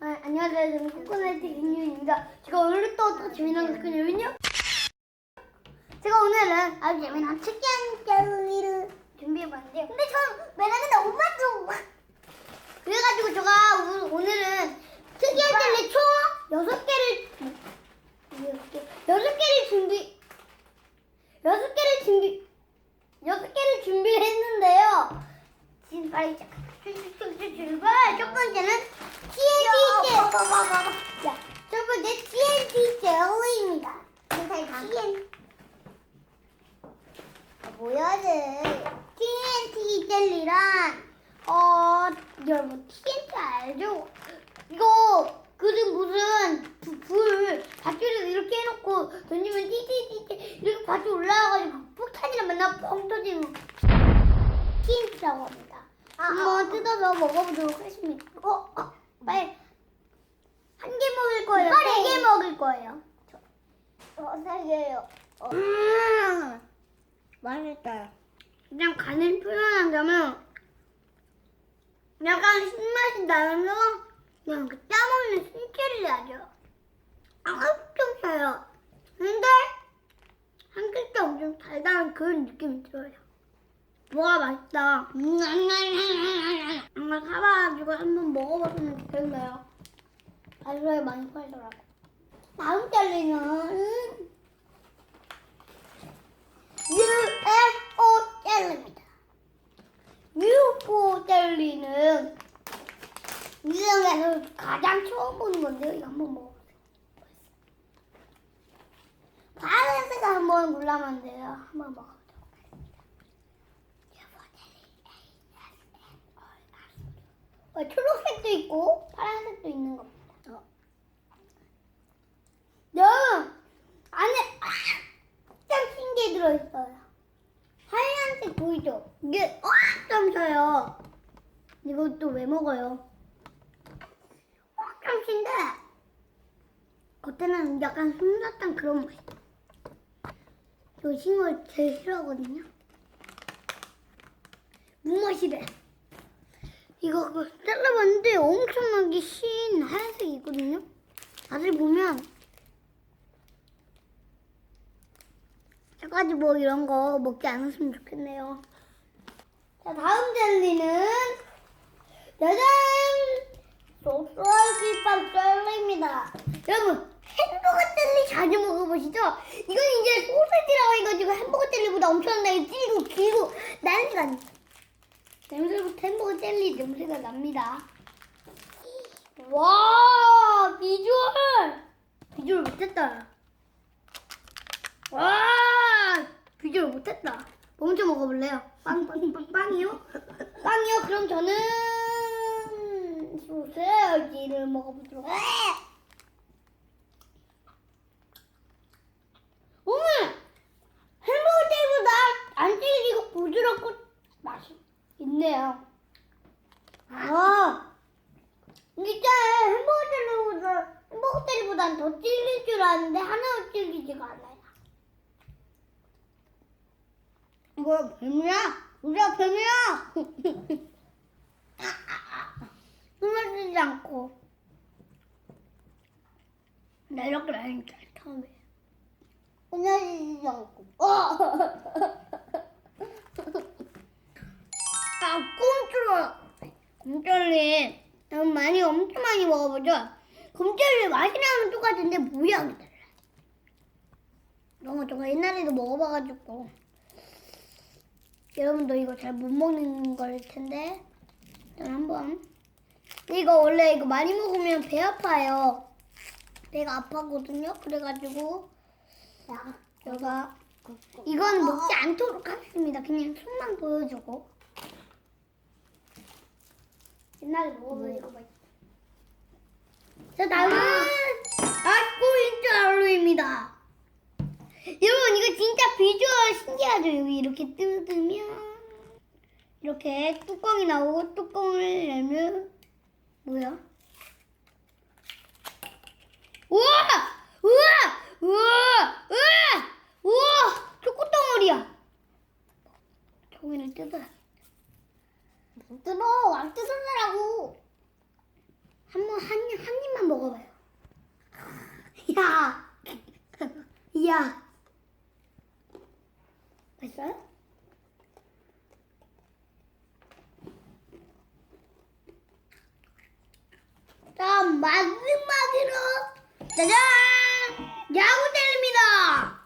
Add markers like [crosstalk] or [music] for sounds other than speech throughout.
아, 안녕하세요. 저는 코코넛 김유입니다. 제가 오늘 또, 또 재미난 걸 거냐면요. 제가 오늘은 아주 재미난 특이한 젤리를 준비해봤는데요. 근데 저는 맨날 엄마 좀 그래가지고 제가 오- 오늘은 특이한 젤리 총 여섯 개를 여섯 개 여섯 개를 준비 여섯 개를 준비 여섯 개를 준비를 했는데요. 지금 빨리 시작. 첫 번째는 TNT 젤. 자, 첫 번째 TNT 젤리입니다. TNT. 아, 뭐야, 쟤? TNT 젤리란 어 여러분 TNT 알죠? 이거 그는 무슨 불, 불 밧줄을 이렇게 해놓고 던지면 띠띠띠띠 이렇게 밧줄 올라와가지고 폭탄이랑 맨날 뻥 터지는 TNT라고 합니다. 한번 뜯어서 먹어보도록 하겠습니다. 어, 어 빨리 한 개 먹을 거예요. 세개 먹을 거예요. 어, 세 개요. 어. 음, 맛있다. 그냥 간을 표현하자면 약간 신맛이 나면서 그냥 그 짜먹는 신기를 나죠. 엄청 짜요. 근데 한 글자 엄청 달달한 그런 느낌이 들어요. 뭐가 맛있다. 음, [laughs] 정말 사봐가지고 한번 먹어봤으면 좋겠네요. 가루에 많이 팔더라고. 다음 젤리는 UFO 젤리입니다. UFO 젤리는 이 세상에서 가장 처음 보는 건데요. 이거 한번 먹어보세요. 파란색 한번 골라면 돼요. 한번 먹어보도록 하겠습니다. UFO 젤리 어, 초록색도 있고 파란색도 있는 겁니다. 어. 여러분 안에 짱 신게 들어있어요. 하얀색 보이죠? 이게 엄청 쳐요. 이것도 왜 먹어요? 엄청 신데 겉에는 약간 솜사탕 그런 맛이. 저 신걸 제일 싫어하거든요. 무맛이래. 이거 그 잘라봤는데 엄청나게 신 하얀색이 있거든요. 다들 보면 저까지 뭐 이런 거 먹지 않았으면 좋겠네요. 자 다음 젤리는 짜잔 소스라기빵 젤리입니다. 여러분 햄버거 젤리 자주 먹어보시죠? 이건 이제 소세지라고 해가지고 햄버거 젤리보다 엄청나게 찔고 길고 난리가 납니다. 냄새부터 햄버거 젤리 냄새가 납니다. 와 비주얼 비주얼 못했다. 와 비주얼 못했다. 먼저 먹어볼래요? 빵, 빵, 빵, 빵이요? 빵이요? 그럼 저는 소세지를 먹어보도록 해. 오늘 햄버거 젤리보다 안 질기고 부드럽고 맛이 있네요. 아, 진짜 햄버거 젤리보다 햄버거 젤리보단 더 질길 줄 알았는데 하나도 질기지가 않아요. 뭐야 뱀이야? 우리가 뱀이야? 쉬지 [laughs] 않고 나 이렇게 라니까. 숨을 쉬지 않고 어! [laughs] 아 꼼짝아 곰젤리 너무 많이 엄청 많이 먹어보죠. 곰젤리 맛이랑은 똑같은데 모양이 달라 너무 제가 옛날에도 먹어봐가지고. 여러분도 이거 잘 못 먹는 걸 텐데. 일단 한번. 이거 원래 이거 많이 먹으면 배 아파요. 배가 아파거든요. 그래가지고. 자 제가 이건 먹지 않도록 하겠습니다. 그냥 손만 보여주고 옛날에 먹어보니까 맛있어 자 다음은 아쿠인트 알로입니다 여러분 이거 진짜 비주얼 신기하죠? 여기 이렇게 뜯으면 이렇게 뚜껑이 나오고 뚜껑을 열면 뭐야? 우와! 우와! 우와! 우와! 우와! 초코 덩어리야. 종이를 뜯어야 못 들어 왕뜻 선사라고 한번 한, 한 입만 먹어봐요 아, 야 [laughs] 야. 맛있어요? 자 마지막으로 짜잔 야구 때립니다!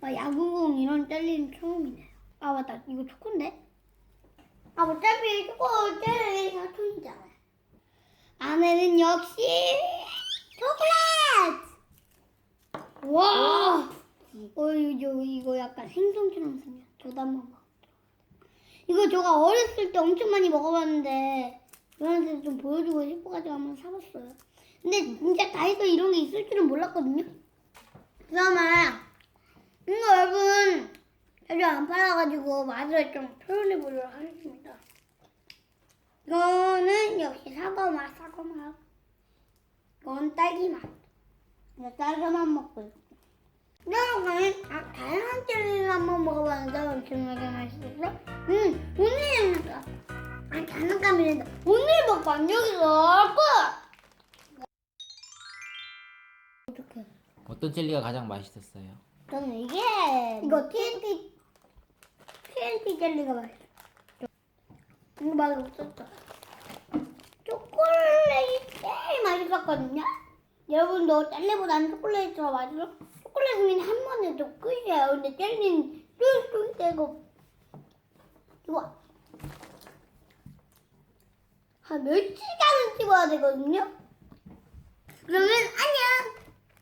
아, 야구공 이런 때리는 처음이네 아 맞다 이거 초코인데? 아 어차피 초코 젤리 사촌이잖아요. 안에는 역시 초콜릿! 와! 어, 이거, 이거 약간 생선처럼 생겨. 저도 한번 먹어. 이거 제가 어렸을 때 엄청 많이 먹어봤는데, 여러분한테 좀 보여주고 싶어가지고 한번 사봤어요. 근데 진짜 다이소 이런 게 있을 줄은 몰랐거든요? 그다음에, 이거 여러분, 자주 안 팔아가지고 맛을 좀 표현해 보도록 하겠습니다. 이거는 역시 사과 맛, 사과 맛. 이건 딸기 맛. 이거 딸기맛 먹고 있고. 여러분, 아, 다양한 젤리를 한번 먹어봤는데 엄청나게 맛있었어. 음, 오늘은 아, 장난감이란다. 오늘 먹방 여기서 끝! 어떡해. 어떤 젤리가 가장 맛있었어요? 저는 이게 이거 TNT TNT 젤리가 맛있어. 이거 맛이 없었죠. 초콜릿이 제일 맛있었거든요. 여러분도 젤리보다는 초콜릿이 더 맛있어. 초콜릿은 한 번에 또 끝이에요. 근데 젤리는 쫄쫄 되고 좋아. 한 몇 시간을 찍어야 되거든요. 그러면 안녕.